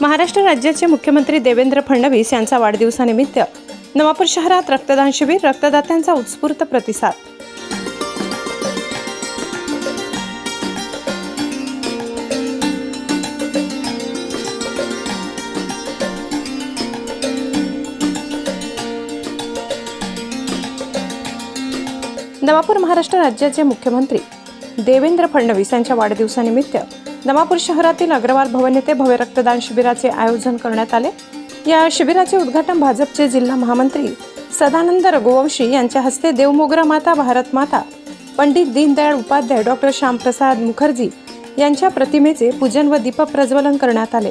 महाराष्ट्र राज्याचे मुख्यमंत्री देवेंद्र फडणवीस यांचा वाढदिवसानिमित्त नवापूर शहरात रक्तदान शिबिर रक्तदात्यांचा उत्स्फूर्त प्रतिसाद. नवापूर महाराष्ट्र राज्याचे मुख्यमंत्री देवेंद्र फडणवीस यांच्या वाढदिवसानिमित्त नवापूर शहरातील अग्रवाल भवन येथे भव्य रक्तदान शिबिराचे आयोजन करण्यात आले. या शिबिराचे उद्घाटन भाजपचे जिल्हा महामंत्री सदानंद रघुवंशी यांच्या हस्ते देवमोगरा माता भारत माता पंडित दीनदयाळ उपाध्याय डॉक्टर श्यामप्रसाद मुखर्जी यांच्या प्रतिमेचे पूजन व दीप प्रज्वलन करण्यात आले.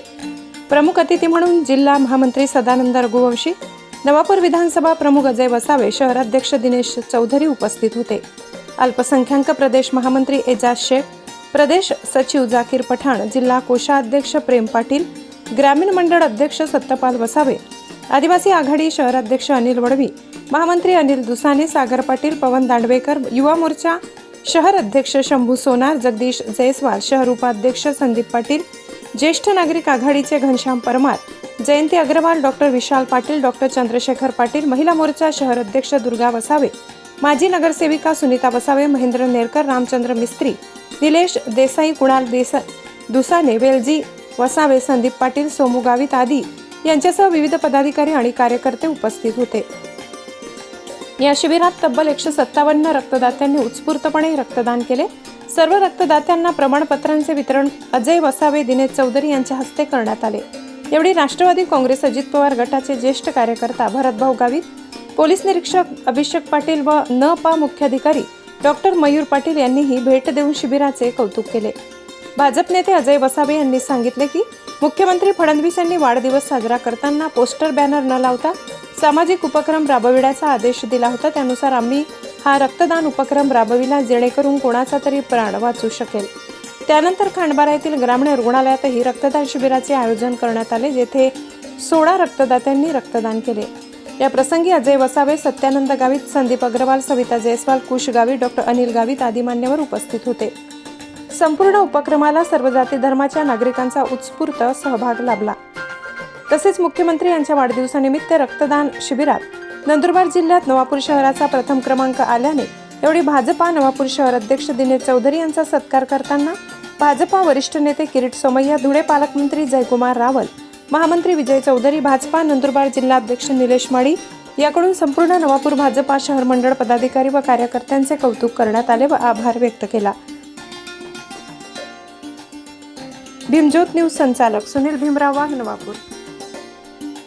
प्रमुख अतिथी म्हणून जिल्हा महामंत्री सदानंद रघुवंशी नवापूर विधानसभा प्रमुख अजय वसावे शहराध्यक्ष दिनेश चौधरी उपस्थित होते. अल्पसंख्याक प्रदेश महामंत्री एजाज शेख प्रदेश सचिव जाकीर पठाण जिल्हा कोषाध्यक्ष प्रेम पाटील ग्रामीण मंडळ अध्यक्ष सत्यपाल वसावे आदिवासी आघाडी शहराध्यक्ष अनिल वडवी महामंत्री अनिल दुसाने सागर पाटील पवन दांडवेकर युवा मोर्चा शहर अध्यक्ष शंभू सोनार जगदीश जयस्वाल शहर उपाध्यक्ष संदीप पाटील ज्येष्ठ नागरिक आघाडीचे घनश्याम परमार जयंती अग्रवाल डॉक्टर विशाल पाटील डॉक्टर चंद्रशेखर पाटील महिला मोर्चा शहर अध्यक्ष दुर्गा वसावे माजी नगरसेविका सुनीता वसावे महेंद्र नेरकर रामचंद्र मिस्त्री निलेश देसाई कुणाल देसा दुसाने वेलजी वसावे संदीप पाटील सोमू गावित आदी यांच्यासह विविध पदाधिकारी आणि कार्यकर्ते उपस्थित होते. या शिबिरात तब्बल एकशे सत्तावन्न रक्तदात्यांनी उत्स्फूर्तपणे रक्तदान केले. सर्व रक्तदात्यांना प्रमाणपत्रांचे वितरण अजय वसावे दिनेश चौधरी यांच्या हस्ते करण्यात आले. यावेळी राष्ट्रवादी काँग्रेस अजित पवार गटाचे ज्येष्ठ कार्यकर्ता भरतभाऊ गावित पोलीस निरीक्षक अभिषेक पाटील व न पा मुख्याधिकारी डॉक्टर मयूर पाटील यांनीही भेट देऊन शिबिराचे कौतुक केले. भाजप नेते अजय वसावे यांनी सांगितले की मुख्यमंत्री फडणवीस यांनी वाढदिवस साजरा करताना पोस्टर बॅनर न लावता सामाजिक उपक्रम राबविण्याचा आदेश दिला होता. त्यानुसार आम्ही हा रक्तदान उपक्रम राबविला जेणेकरून कोणाचा तरी प्राण वाचू शकेल. त्यानंतर खांडबारा येथील ग्रामीण रुग्णालयातही रक्तदान शिबिराचे आयोजन करण्यात आले जेथे सोळा रक्तदात्यांनी रक्तदान केले. या प्रसंगी अजय वसावे सत्यानंद गावित संदीप अग्रवाल सविता जयस्वाल कुश गावित डॉक्टर अनिल गावित आदी मान्यवर उपस्थित होते. संपूर्ण उपक्रमाला सर्व जाती धर्माच्या नागरिकांचा उत्स्फूर्त सहभाग लाभला. तसेच मुख्यमंत्री यांच्या वाढदिवसानिमित्त रक्तदान शिबिरात नंदुरबार जिल्ह्यात नवापूर शहराचा प्रथम क्रमांक आल्याने एवढी भाजपा नवापूर शहर अध्यक्ष दिनेश चौधरी यांचा सत्कार करताना भाजपा वरिष्ठ नेते किरीट सोमय्या धुळे पालकमंत्री जयकुमार रावल महामंत्री विजय चौधरी भाजपा नंदुरबार जिल्हाध्यक्ष निलेश माळी याकडून संपूर्ण नवापूर भाजपा शहर मंडळ पदाधिकारी व कार्यकर्त्यांचे कौतुक करण्यात आले व आभार व्यक्त केला. भीमज्योत न्यूज संचालक सुनील भीमराव वाघ नवापूर.